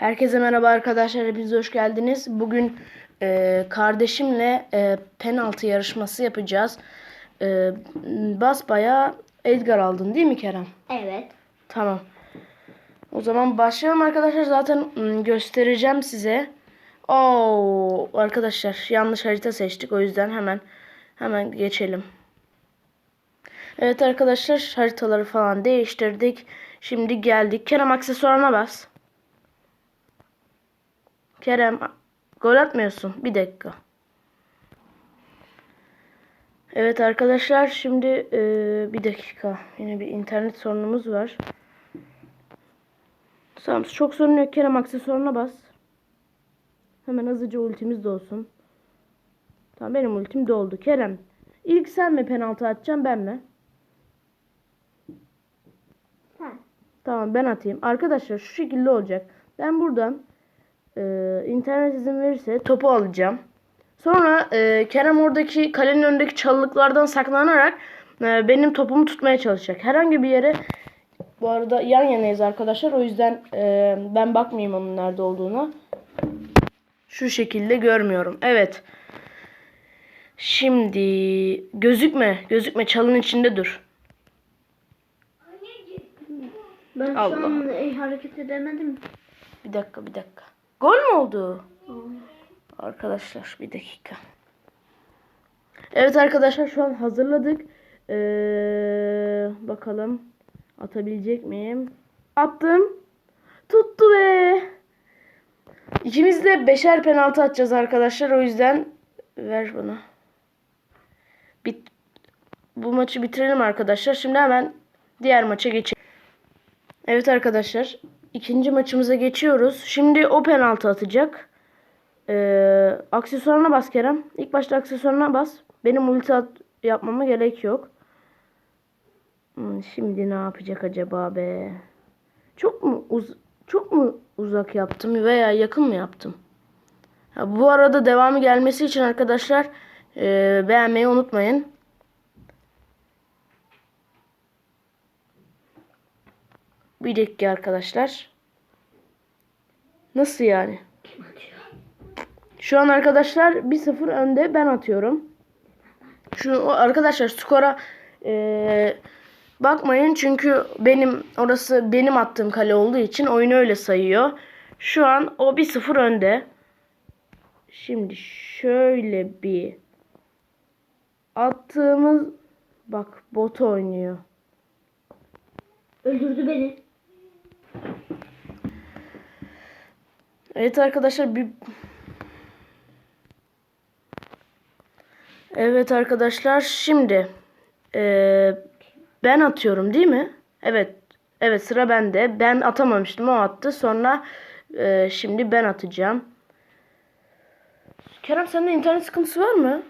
Herkese merhaba arkadaşlar. Hepiniz hoş geldiniz. Bugün e, kardeşimle e, penaltı yarışması yapacağız. E, basbaya Edgar aldın değil mi Kerem? Evet. Tamam. O zaman başlayalım arkadaşlar. Zaten göstereceğim size. Oo arkadaşlar yanlış harita seçtik. O yüzden hemen hemen geçelim. Evet arkadaşlar haritaları falan değiştirdik. Şimdi geldik. Kerem aksesuarına bas. Kerem gol atmıyorsun. Bir dakika. Evet arkadaşlar şimdi e, bir dakika. Yine bir internet sorunumuz var. Tamam çok sorun yok. Kerem aksesuarına bas. Hemen hızlıca ultimiz dolsun. Tamam benim ultim doldu. Kerem ilk sen mi penaltı atacaksın ben mi? Ha. Tamam ben atayım. Arkadaşlar şu şekilde olacak. Ben buradan e, internet izin verirse topu alacağım. Sonra e, Kerem oradaki kalenin önündeki çalılıklardan saklanarak e, benim topumu tutmaya çalışacak. Herhangi bir yere bu arada yan yanayız arkadaşlar. O yüzden e, ben bakmayayım onun nerede olduğuna. Şu şekilde görmüyorum. Evet. Şimdi gözükme. Gözükme. Çalın içinde dur. Ben Allah. şu an e, hareket edemedim. Bir dakika bir dakika. Gol mü oldu? Arkadaşlar bir dakika. Evet arkadaşlar şu an hazırladık. Ee, bakalım atabilecek miyim? Attım. Tuttu be. İkimiz de beşer penaltı atacağız arkadaşlar. O yüzden ver bana. Bit bu maçı bitirelim arkadaşlar. Şimdi hemen diğer maça geçelim. Evet arkadaşlar. İkinci maçımıza geçiyoruz. Şimdi o penaltı atacak. Ee, aksesuarına bas Kerem. İlk başta aksesuarına bas. Benim ulti at yapmama gerek yok. Hmm, şimdi ne yapacak acaba be? Çok mu uz çok mu uzak yaptım veya yakın mı yaptım? Ha, bu arada devamı gelmesi için arkadaşlar e, beğenmeyi unutmayın. Bir dakika arkadaşlar. Nasıl yani? Şu an arkadaşlar 1-0 önde ben atıyorum. Şu arkadaşlar skora eee, bakmayın çünkü benim orası benim attığım kale olduğu için oyunu öyle sayıyor. Şu an o 1-0 önde. Şimdi şöyle bir attığımız bak bot oynuyor. Öldürdü beni. Evet arkadaşlar bir Evet arkadaşlar şimdi eee, ben atıyorum değil mi? Evet. Evet sıra bende. Ben atamamıştım o attı. Sonra eee, şimdi ben atacağım. Kerem sende internet sıkıntısı var mı?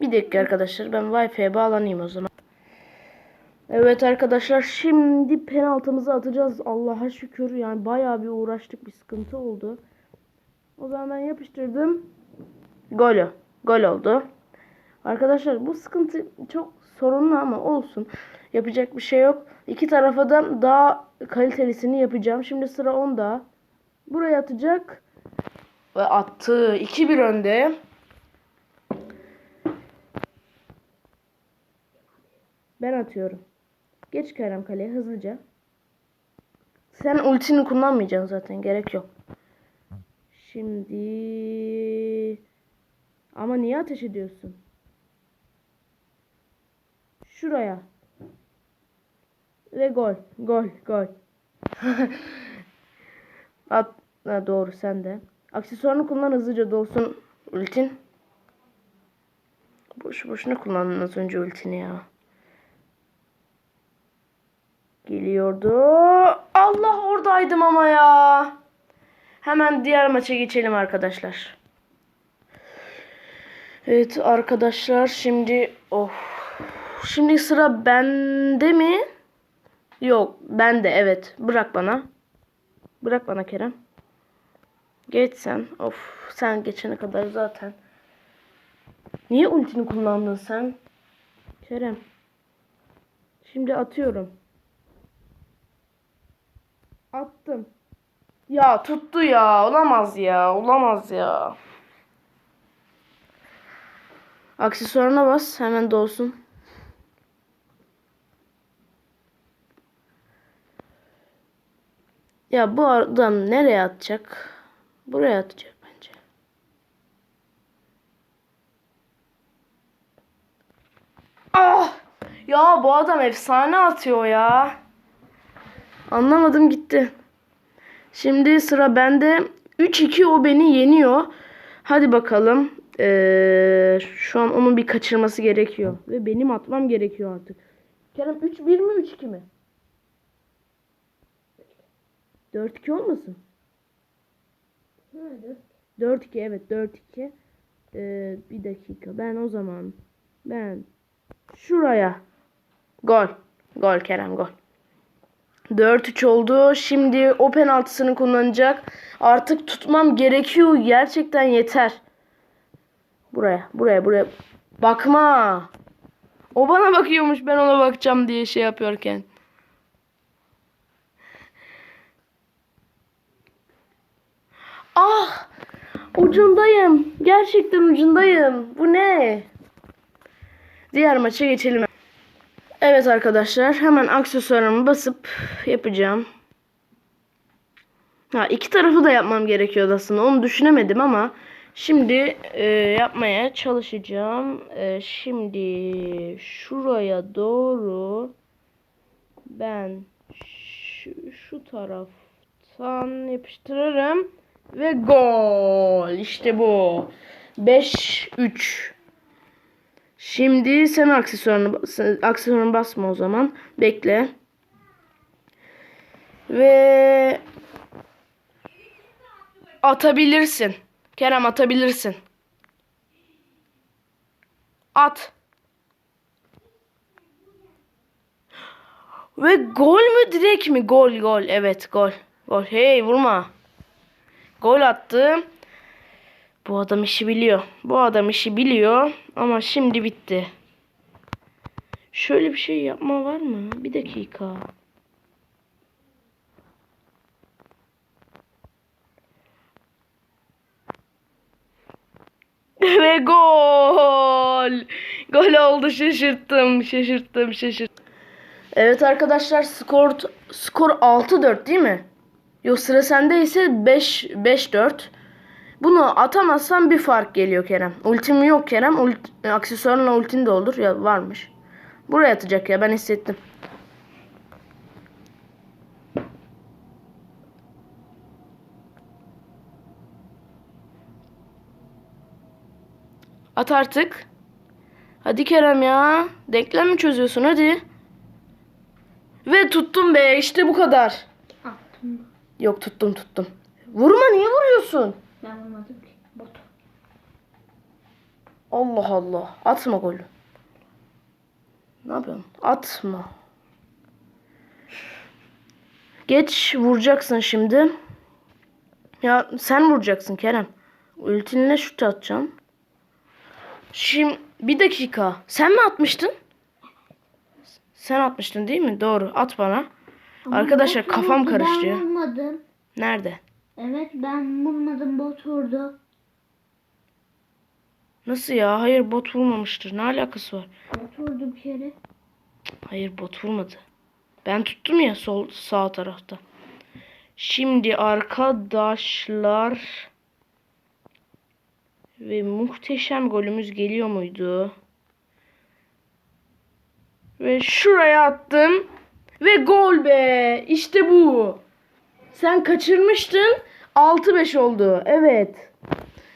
Bir dakika arkadaşlar ben Wi-Fi'ye bağlanayım o zaman. Evet arkadaşlar şimdi penaltımızı atacağız. Allah'a şükür yani bayağı bir uğraştık bir sıkıntı oldu. O zaman ben yapıştırdım. Golü. Gol oldu. Arkadaşlar bu sıkıntı çok sorunlu ama olsun. Yapacak bir şey yok. İki tarafa da daha kalitelisini yapacağım. Şimdi sıra onda. Buraya atacak. Ve attı. 2-1 önde. Ben atıyorum. Geç Kerem kaleye hızlıca. Sen ultini kullanmayacaksın zaten. Gerek yok. Şimdi... Ama niye ateş ediyorsun? Şuraya. Ve gol. Gol. Gol. At. Ha, doğru sen de. Aksesuarını kullan hızlıca dolsun ultin. Boş boşuna kullandın az önce ultini ya. Geliyordu. Allah oradaydım ama ya. Hemen diğer maça geçelim arkadaşlar. Evet arkadaşlar şimdi of. Şimdi sıra bende mi? Yok bende evet. Bırak bana. Bırak bana Kerem. Geç sen. Of sen geçene kadar zaten. Niye ultini kullandın sen? Kerem. Şimdi atıyorum. Attım. Ya tuttu ya. Olamaz ya. Olamaz ya. Aksesuarına bas. Hemen dolsun. Ya bu adam nereye atacak? Buraya atacak bence. Ah! Ya bu adam efsane atıyor ya. Anlamadım gitti. Şimdi sıra bende. 3-2 o beni yeniyor. Hadi bakalım. Ee, şu an onun bir kaçırması gerekiyor. Ve benim atmam gerekiyor artık. Kerem 3-1 mi 3-2 mi? 4-2 olmasın? 4-2 evet 4-2. Ee, bir dakika ben o zaman ben şuraya gol. Gol Kerem gol. 4-3 oldu. Şimdi o penaltısını kullanacak. Artık tutmam gerekiyor. Gerçekten yeter. Buraya, buraya, buraya. Bakma. O bana bakıyormuş ben ona bakacağım diye şey yapıyorken. Ah! Ucundayım. Gerçekten ucundayım. Bu ne? Diğer maça geçelim. Evet arkadaşlar hemen aksesuarımı basıp yapacağım. Ha iki tarafı da yapmam gerekiyordu aslında. Onu düşünemedim ama şimdi e, yapmaya çalışacağım. E, şimdi şuraya doğru ben şu, şu taraftan yapıştırırım ve gol. İşte bu. 5-3. Şimdi sen aksesuarını aksesuarını basma o zaman. Bekle. Ve atabilirsin. Kerem atabilirsin. At. Ve gol mü direkt mi? Gol gol. Evet gol. Gol. Hey vurma. Gol attı. Bu adam işi biliyor. Bu adam işi biliyor ama şimdi bitti. Şöyle bir şey yapma var mı? Bir dakika. Ve gol. Gol oldu şaşırttım. Şaşırttım şaşırttım. Evet arkadaşlar skor skor 6-4 değil mi? Yok sıra sende ise 5 5-4. Bunu atamazsan bir fark geliyor Kerem. Ultim yok Kerem. Ult, aksesuarınla ultin de olur. Ya varmış. Buraya atacak ya ben hissettim. At artık. Hadi Kerem ya. Denklem mi çözüyorsun hadi. Ve tuttum be işte bu kadar. Attım. Yok tuttum tuttum. Vurma niye vuruyorsun? Ben vurmadım ki. Bot. Allah Allah. Atma golü. Ne yapıyorsun? Atma. Geç vuracaksın şimdi. Ya sen vuracaksın Kerem. Ultinle şut atacaksın. Şimdi bir dakika. Sen mi atmıştın? Sen atmıştın değil mi? Doğru. At bana. Ama Arkadaşlar kafam. Ben vurmadım. Nerede? Evet ben vurmadım bot vurdu. Nasıl ya? Hayır bot vurmamıştır. Ne alakası var? Bot vurdu bir kere. Hayır bot vurmadı. Ben tuttum ya sol sağ tarafta. Şimdi arkadaşlar ve muhteşem golümüz geliyor muydu? Ve şuraya attım ve gol be. İşte bu. Sen kaçırmıştın. 6-5 oldu. Evet.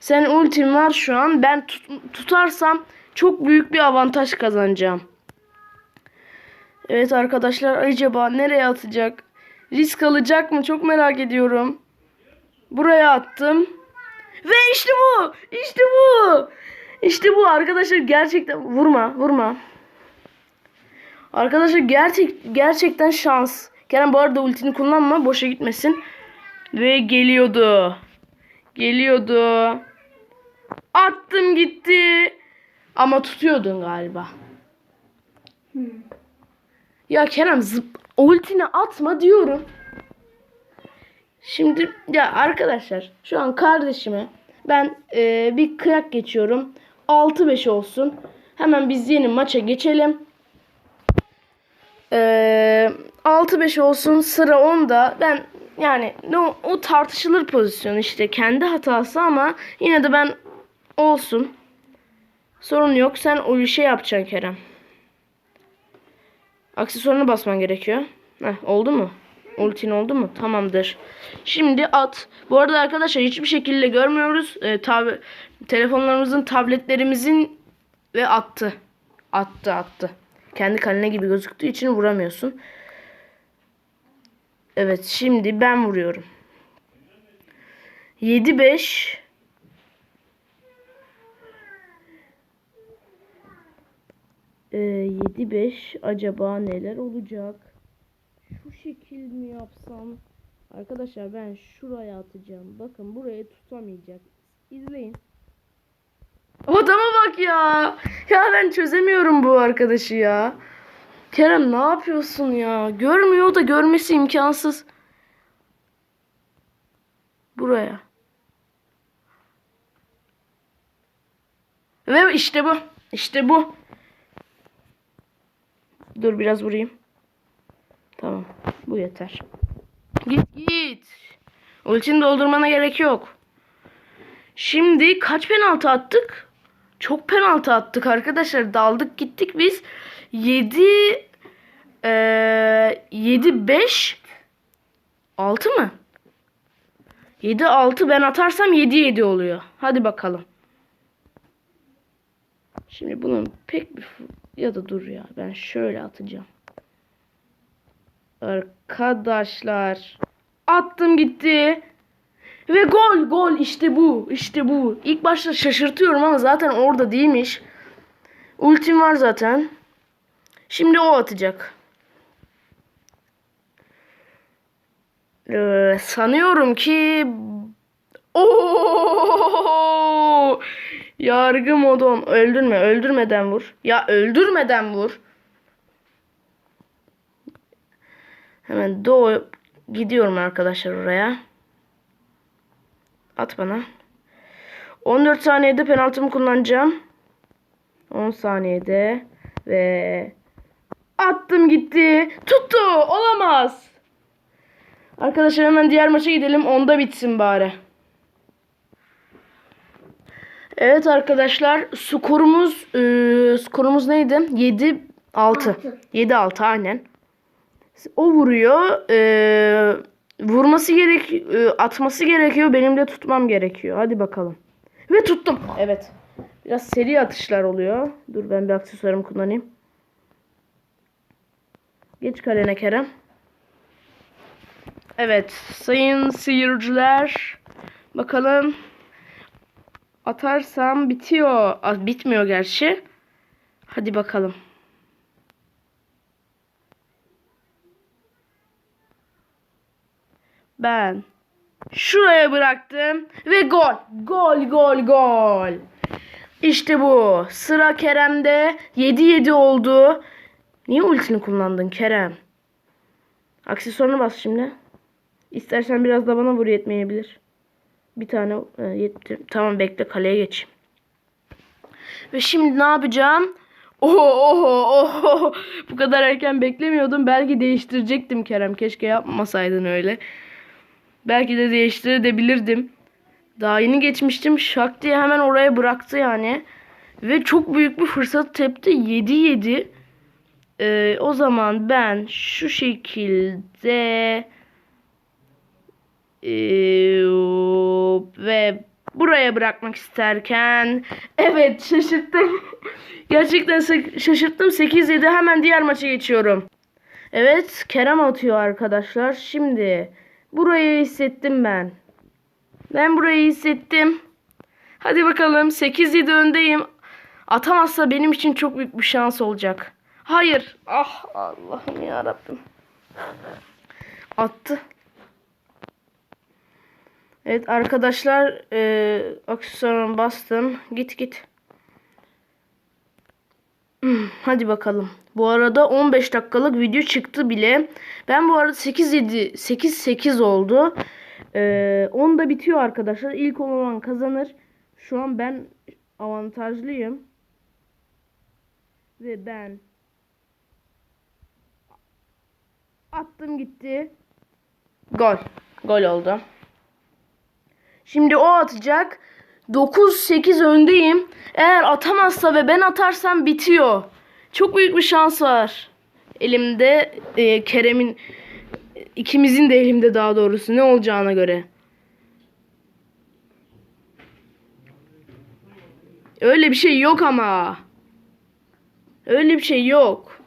Sen ultim var şu an. Ben tut- tutarsam çok büyük bir avantaj kazanacağım. Evet arkadaşlar acaba nereye atacak? Risk alacak mı? Çok merak ediyorum. Buraya attım. Ve işte bu. İşte bu. İşte bu arkadaşlar gerçekten vurma vurma. Arkadaşlar gerçek gerçekten şans. Kerem bu arada ultini kullanma boşa gitmesin. Ve geliyordu. Geliyordu. Attım gitti. Ama tutuyordun galiba. Hmm. Ya Kerem zıp ultini atma diyorum. Şimdi ya arkadaşlar şu an kardeşime ben e, bir kıyak geçiyorum. 6-5 olsun. Hemen biz yeni maça geçelim. E, 6-5 olsun sıra onda. Ben yani no, o tartışılır pozisyon işte kendi hatası ama yine de ben olsun. Sorun yok. Sen o işe yapacaksın Kerem. Aksesuarına basman gerekiyor. Heh, oldu mu? Ultin oldu mu? Tamamdır. Şimdi at. Bu arada arkadaşlar hiçbir şekilde görmüyoruz. Ee, tab- telefonlarımızın, tabletlerimizin ve attı. Attı, attı. Kendi kaline gibi gözüktüğü için vuramıyorsun. Evet, şimdi ben vuruyorum. 7-5 Ee, 7-5 acaba neler olacak? Şu şekil mi yapsam? Arkadaşlar ben şuraya atacağım. Bakın buraya tutamayacak. İzleyin. Adama bak ya. Ya ben çözemiyorum bu arkadaşı ya. Kerem ne yapıyorsun ya? Görmüyor da görmesi imkansız. Buraya. Ve işte bu. İşte bu. Dur biraz vurayım. Tamam. Bu yeter. Git git. Ultini doldurmana gerek yok. Şimdi kaç penaltı attık? Çok penaltı attık arkadaşlar. Daldık gittik biz. 7 eee 7 5 6 mı? 7 6 ben atarsam 7 7 oluyor. Hadi bakalım. Şimdi bunun pek bir ya da dur ya ben şöyle atacağım. Arkadaşlar attım gitti. Ve gol gol işte bu işte bu. İlk başta şaşırtıyorum ama zaten orada değilmiş. Ultim var zaten. Şimdi o atacak. Ee, sanıyorum ki Oo! Yargı modon. Öldürme. Öldürmeden vur. Ya öldürmeden vur. Hemen doğu gidiyorum arkadaşlar oraya. At bana. 14 saniyede penaltımı kullanacağım. 10 saniyede ve attım gitti. Tuttu. Olamaz. Arkadaşlar hemen diğer maça gidelim. Onda bitsin bari. Evet arkadaşlar skorumuz eee, skorumuz neydi? 7 6. Altı. 7 6 aynen. O vuruyor. eee, vurması gerek eee, atması gerekiyor. Benim de tutmam gerekiyor. Hadi bakalım. Ve tuttum. Evet. Biraz seri atışlar oluyor. Dur ben bir aksesuarımı kullanayım. Geç kalene Kerem. Evet sayın seyirciler. Bakalım Atarsam bitiyor. Bitmiyor gerçi. Hadi bakalım. Ben şuraya bıraktım ve gol. Gol gol gol. İşte bu. Sıra Kerem'de 7-7 oldu. Niye ultini kullandın Kerem? Aksesuarını bas şimdi. İstersen biraz da bana vur yetmeyebilir. Bir tane e, yetti. Tamam bekle kaleye geçeyim. Ve şimdi ne yapacağım? Oho oho oho. Bu kadar erken beklemiyordum. Belki değiştirecektim Kerem. Keşke yapmasaydın öyle. Belki de değiştirebilirdim. Daha yeni geçmiştim. Şak diye hemen oraya bıraktı yani. Ve çok büyük bir fırsat tepti. 7-7. Ee, o zaman ben şu şekilde ee, ve buraya bırakmak isterken evet şaşırttım. Gerçekten şaşırttım. 8-7 hemen diğer maça geçiyorum. Evet Kerem atıyor arkadaşlar. Şimdi burayı hissettim ben. Ben burayı hissettim. Hadi bakalım 8-7 öndeyim. Atamazsa benim için çok büyük bir şans olacak. Hayır. Ah Allah'ım ya Rabbim. Attı. Evet arkadaşlar e, aksesuarımı bastım. Git git. Hadi bakalım. Bu arada 15 dakikalık video çıktı bile. Ben bu arada 8 7 8 8 oldu. Ee, 10'da bitiyor arkadaşlar. İlk olan kazanır. Şu an ben avantajlıyım. Ve ben attım gitti. Gol. Gol oldu. Şimdi o atacak. 9-8 öndeyim. Eğer atamazsa ve ben atarsam bitiyor. Çok büyük bir şans var. Elimde e, Kerem'in ikimizin de elimde daha doğrusu ne olacağına göre. Öyle bir şey yok ama. Öyle bir şey yok.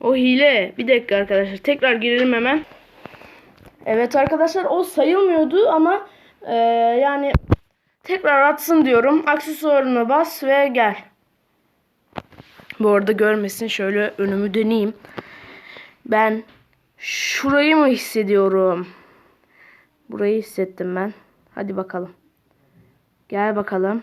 O hile. Bir dakika arkadaşlar. Tekrar girelim hemen. Evet arkadaşlar o sayılmıyordu ama e, yani tekrar atsın diyorum. Aksesuarına bas ve gel. Bu arada görmesin şöyle önümü döneyim. Ben şurayı mı hissediyorum? Burayı hissettim ben. Hadi bakalım. Gel bakalım.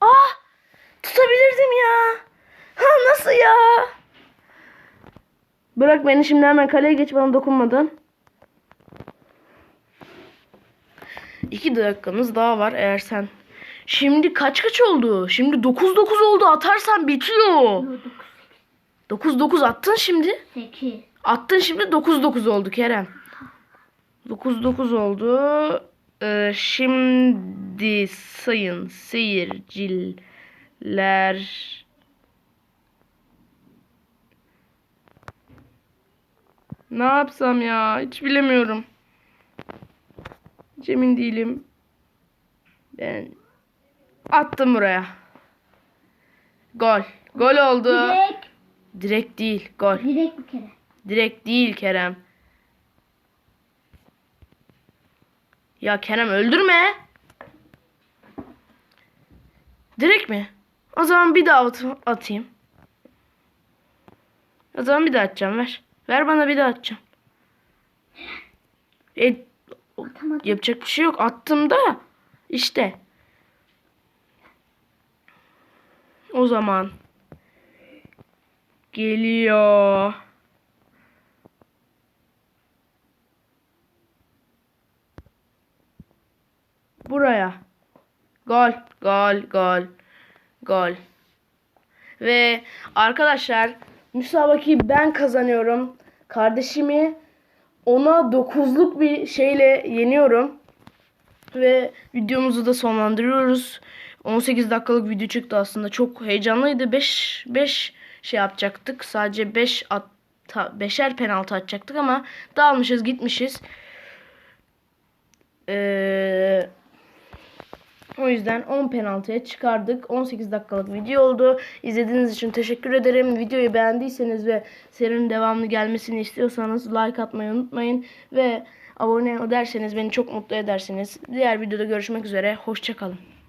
Ah! Tutabilirdim ya. Ha nasıl ya? Bırak beni şimdi hemen kaleye geç bana dokunmadan. İki dakikamız daha var eğer sen. Şimdi kaç kaç oldu? Şimdi 9-9 oldu. Atarsan bitiyor. 9-9 attın şimdi. 8. Attın şimdi 9-9 oldu Kerem. 9-9 oldu. Ee, şimdi sayın seyirciler. Ne yapsam ya? Hiç bilemiyorum. Hiç emin değilim. Ben attım buraya. Gol. Gol oldu. Direkt. Direkt değil. Gol. Direkt bir kere. Direkt değil Kerem. Ya Kerem öldürme. Direkt mi? O zaman bir daha at- atayım. O zaman bir daha atacağım ver. Ver bana bir daha atacağım. E, Atamadım. yapacak bir şey yok. Attım da işte. O zaman geliyor. Buraya. Gol, gol, gol, gol. Ve arkadaşlar müsabakayı ben kazanıyorum. Kardeşimi ona dokuzluk bir şeyle yeniyorum. Ve videomuzu da sonlandırıyoruz. 18 dakikalık video çıktı aslında. Çok heyecanlıydı. 5 5 şey yapacaktık. Sadece 5 at 5'er penaltı atacaktık ama dağılmışız, gitmişiz. Eee o yüzden 10 penaltıya çıkardık. 18 dakikalık video oldu. İzlediğiniz için teşekkür ederim. Videoyu beğendiyseniz ve serinin devamlı gelmesini istiyorsanız like atmayı unutmayın. Ve abone ederseniz beni çok mutlu edersiniz. Diğer videoda görüşmek üzere. Hoşçakalın.